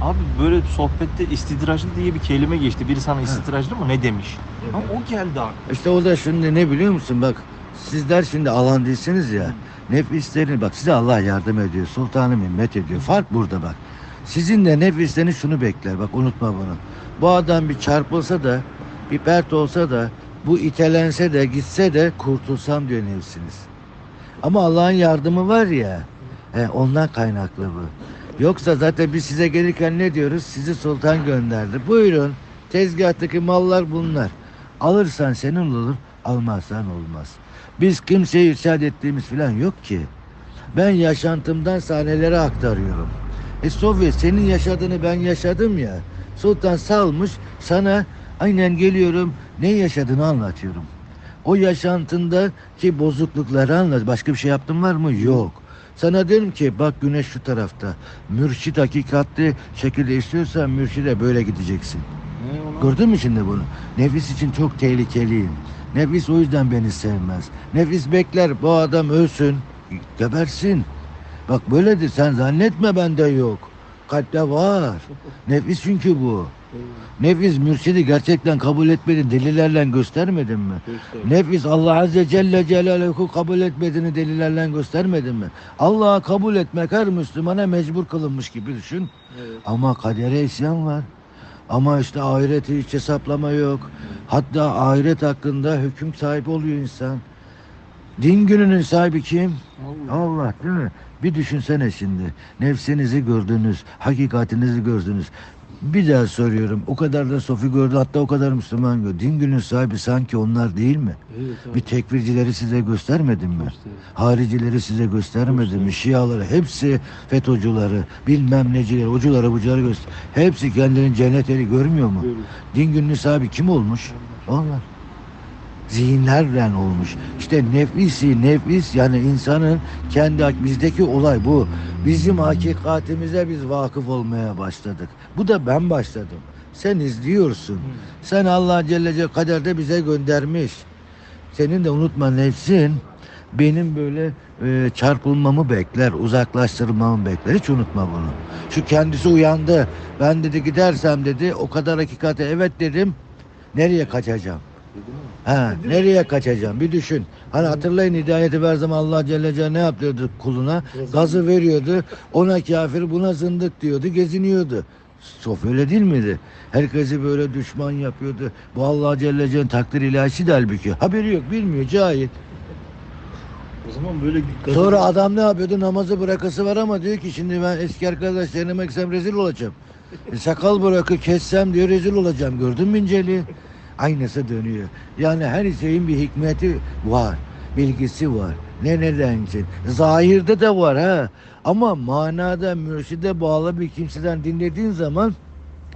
Abi böyle sohbette istidraçlı diye bir kelime geçti. Biri sana istidraçlı mı ne demiş? Ama o geldi aklıma. İşte o da şimdi ne biliyor musun? Bak sizler şimdi alan değilsiniz ya. Nefislerini bak size Allah yardım ediyor sultanı minnet ediyor. Fark burada bak. Sizin de nefisleriniz şunu bekler bak unutma bunu. Bu adam bir çarpılsa da bir pert olsa da bu itelense de gitse de kurtulsam diyor nefsiniz. Ama Allah'ın yardımı var ya he, ondan kaynaklı bu yoksa zaten biz size gelirken ne diyoruz sizi sultan gönderdi buyurun tezgahtaki mallar bunlar Alırsan senin olur, almazsan olmaz. Biz kimseye irşad ettiğimiz falan yok ki. Ben yaşantımdan sahnelere aktarıyorum. E Sovyet senin yaşadığını ben yaşadım ya. Sultan salmış sana aynen geliyorum ne yaşadığını anlatıyorum. O yaşantındaki bozuklukları anlat. Başka bir şey yaptın var mı? Yok. Sana diyorum ki bak güneş şu tarafta. Mürşit hakikatli şekilde istiyorsan mürşide böyle gideceksin. Gördün mü şimdi bunu? Nefis için çok tehlikeliyim. Nefis o yüzden beni sevmez. Nefis bekler bu adam ölsün, gebersin. Bak böyledir sen zannetme bende yok. Kalpte var. Nefis çünkü bu. Nefis mürşidi gerçekten kabul etmedi delillerle göstermedin mi? Nefis Allah Azze Celle Celaluhu kabul etmediğini delillerle göstermedin mi? Allah'ı kabul etmek her Müslümana mecbur kılınmış gibi düşün. Ama kadere isyan var. Ama işte ahireti hiç hesaplama yok. Hatta ahiret hakkında hüküm sahibi oluyor insan. Din gününün sahibi kim? Allah değil mi? Bir düşünsene şimdi. Nefsinizi gördünüz, hakikatinizi gördünüz. Bir daha soruyorum. O kadar da Sofi gördü hatta o kadar Müslüman gördü. Din günün sahibi sanki onlar değil mi? Bir tekvircileri size göstermedim mi? Haricileri size göstermedim mi? Şiaları hepsi FETÖ'cüleri, bilmem necileri, ucuları bucuları göster. Hepsi kendinin cennet eli görmüyor mu? Din gününün sahibi kim olmuş? Onlar. Zihinlerle olmuş. İşte nefisi nefis yani insanın kendi bizdeki olay bu. Bizim hakikatimize biz vakıf olmaya başladık. Bu da ben başladım. Sen izliyorsun. Sen Allah Celle Celle kaderde bize göndermiş. Senin de unutma nefsin benim böyle e, çarpılmamı bekler, uzaklaştırmamı bekler. Hiç unutma bunu. Şu kendisi uyandı. Ben dedi gidersem dedi o kadar hakikate evet dedim. Nereye kaçacağım? Ha, nereye kaçacağım? Bir düşün. Hani hatırlayın hidayeti ver zaman Allah Celle Celle ne yapıyordu kuluna? Gazı veriyordu. Ona kafir buna zındık diyordu. Geziniyordu. Sof öyle değil miydi? Herkesi böyle düşman yapıyordu. Bu Allah Celle Celle'nin takdir ilahisi de halbuki. Haberi yok bilmiyor cahil. O zaman böyle Sonra adam ne yapıyordu? Namazı bırakası var ama diyor ki şimdi ben eski arkadaşlarıma gitsem rezil olacağım. E, sakal bırakı kessem diyor rezil olacağım. Gördün mü inceliği? Aynısı dönüyor. Yani her şeyin bir hikmeti var. Bilgisi var. Ne neden için. Zahirde de var ha. Ama manada mürşide bağlı bir kimseden dinlediğin zaman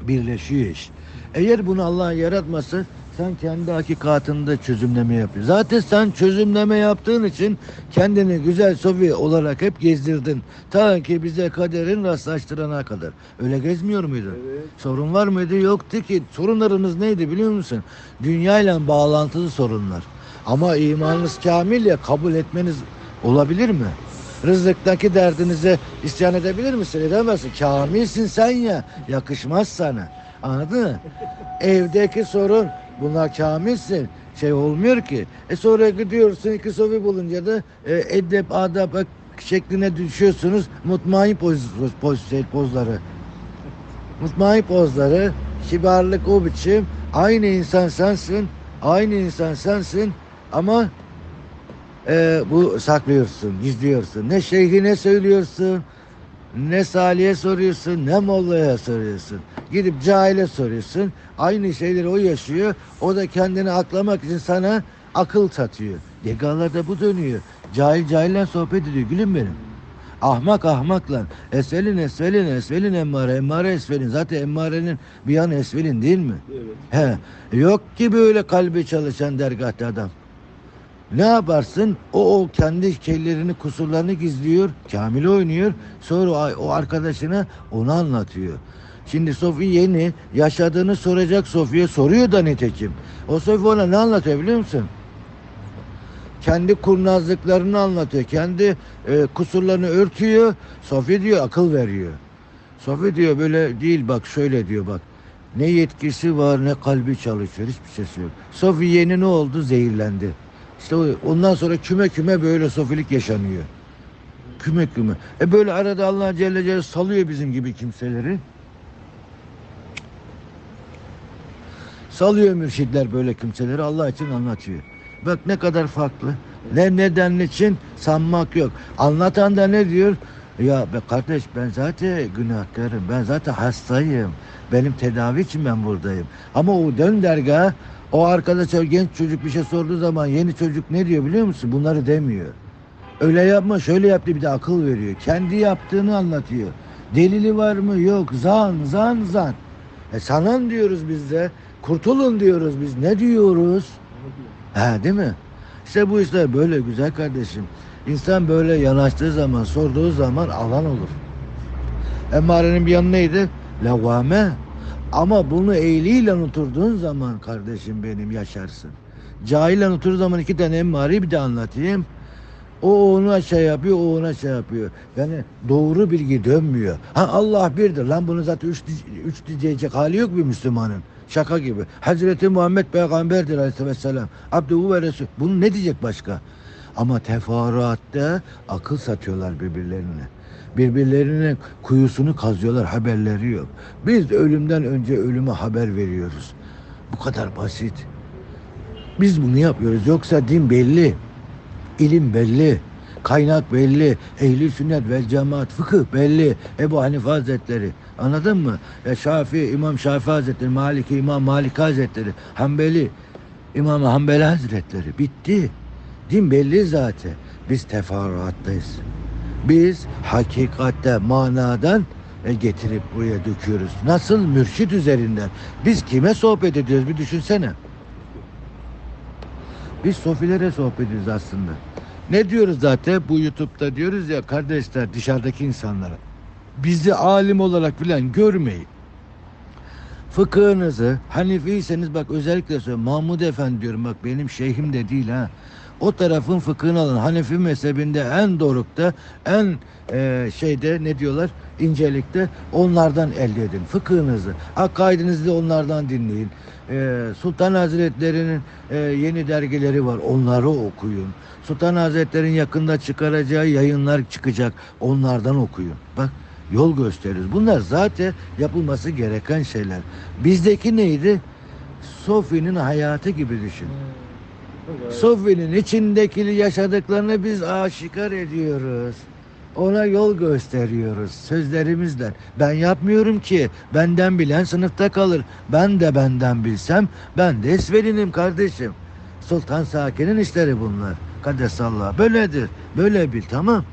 birleşiyor iş. Eğer bunu Allah yaratması sen kendi hakikatinde çözümleme yapıyorsun. Zaten sen çözümleme yaptığın için kendini güzel sofi olarak hep gezdirdin. Ta ki bize kaderin rastlaştırana kadar. Öyle gezmiyor muydun? Sorun var mıydı? Yoktu ki. Sorunlarınız neydi biliyor musun? Dünyayla bağlantılı sorunlar. Ama imanınız kamil ya kabul etmeniz olabilir mi? Rızıktaki derdinize isyan edebilir misin? Edemezsin. Kamilsin sen ya. Yakışmaz sana. Anladın mı? Evdeki sorun bunlar kamilsin. Şey olmuyor ki. E sonra gidiyorsun iki sofi bulunca da e, edep, adap şekline düşüyorsunuz. Mutmain poz, poz, şey, pozları. Mutmain pozları. Kibarlık o biçim. Aynı insan sensin. Aynı insan sensin. Ama e, bu saklıyorsun, gizliyorsun. Ne şeyhine söylüyorsun, ne Salih'e soruyorsun, ne Molla'ya soruyorsun. Gidip cahile soruyorsun. Aynı şeyleri o yaşıyor. O da kendini aklamak için sana akıl satıyor. Degalarda bu dönüyor. Cahil cahille sohbet ediyor gülüm benim. Ahmak ahmakla. Esvelin esvelin esvelin emmare emmare esvelin. Zaten emmarenin bir yanı esvelin değil mi? Evet. He. Yok ki böyle kalbi çalışan dergahta adam. Ne yaparsın? O, o kendi şeylerini, kusurlarını gizliyor. Kamil oynuyor. Sonra o, o arkadaşına onu anlatıyor. Şimdi Sofi yeni yaşadığını soracak Sofi'ye soruyor da nitekim. O Sofi ona ne anlatıyor biliyor musun? Kendi kurnazlıklarını anlatıyor. Kendi e, kusurlarını örtüyor. Sofi diyor akıl veriyor. Sofi diyor böyle değil bak şöyle diyor bak. Ne yetkisi var ne kalbi çalışıyor hiçbir şey yok. Sofi yeni ne oldu zehirlendi. İşte ondan sonra küme küme böyle sofilik yaşanıyor. Küme küme. E böyle arada Allah Celle Celle salıyor bizim gibi kimseleri. Salıyor mürşitler böyle kimseleri Allah için anlatıyor. Bak ne kadar farklı. Ne neden için sanmak yok. Anlatan da ne diyor? Ya be kardeş ben zaten günahkarım. Ben zaten hastayım. Benim tedavi için ben buradayım. Ama o dön dergaha o arkadaş o genç çocuk bir şey sorduğu zaman yeni çocuk ne diyor biliyor musun? Bunları demiyor. Öyle yapma şöyle yaptı bir de akıl veriyor. Kendi yaptığını anlatıyor. Delili var mı? Yok. Zan zan zan. E sanan diyoruz biz de. Kurtulun diyoruz biz. Ne diyoruz? Ha değil mi? İşte bu işler böyle güzel kardeşim. İnsan böyle yanaştığı zaman, sorduğu zaman alan olur. Emmare'nin bir yanı neydi? Levame. Ama bunu eğliyle oturduğun zaman kardeşim benim yaşarsın. Cahille oturduğu zaman iki tane emmareyi bir de anlatayım. O ona şey yapıyor, o ona şey yapıyor. Yani doğru bilgi dönmüyor. Ha Allah birdir. Lan bunu zaten üç, üç diyecek hali yok bir Müslümanın. Şaka gibi. Hazreti Muhammed peygamberdir aleyhisselam. Abdühü ve Resul. Bunu ne diyecek başka? Ama teferruatta akıl satıyorlar birbirlerine. Birbirlerinin kuyusunu kazıyorlar haberleri yok. Biz de ölümden önce ölüme haber veriyoruz. Bu kadar basit. Biz bunu yapıyoruz. Yoksa din belli. İlim belli. Kaynak belli. Ehli sünnet vel cemaat fıkıh belli. Ebu Hanife Hazretleri. Anladın mı? Ya Şafii, İmam Şafii Hazretleri, Maliki, İmam Malik Hazretleri, Hanbeli, İmam Hanbeli Hazretleri. Bitti. Din belli zaten. Biz teferruattayız. Biz hakikatte manadan e, getirip buraya döküyoruz. Nasıl? Mürşit üzerinden. Biz kime sohbet ediyoruz bir düşünsene. Biz sofilere sohbet ediyoruz aslında. Ne diyoruz zaten bu YouTube'da diyoruz ya kardeşler dışarıdaki insanlara. Bizi alim olarak filan görmeyin. Fıkhınızı Hanefiyseniz bak özellikle söylüyorum Mahmud Efendi diyorum bak benim şeyhim de değil ha. O tarafın fıkhını alın. Hanefi mezhebinde en dorukta en e, şeyde ne diyorlar incelikte onlardan elde edin fıkhınızı. Akaidinizi de onlardan dinleyin. E, Sultan Hazretleri'nin e, yeni dergileri var onları okuyun. Sultan Hazretleri'nin yakında çıkaracağı yayınlar çıkacak onlardan okuyun. Bak yol gösteririz. Bunlar zaten yapılması gereken şeyler. Bizdeki neydi? Sofi'nin hayatı gibi düşün. Sofi'nin içindeki yaşadıklarını biz aşikar ediyoruz. Ona yol gösteriyoruz sözlerimizle. Ben yapmıyorum ki. Benden bilen sınıfta kalır. Ben de benden bilsem ben de esverinim kardeşim. Sultan Sakin'in işleri bunlar. Kadesallah. Böyledir. Böyle bil tamam.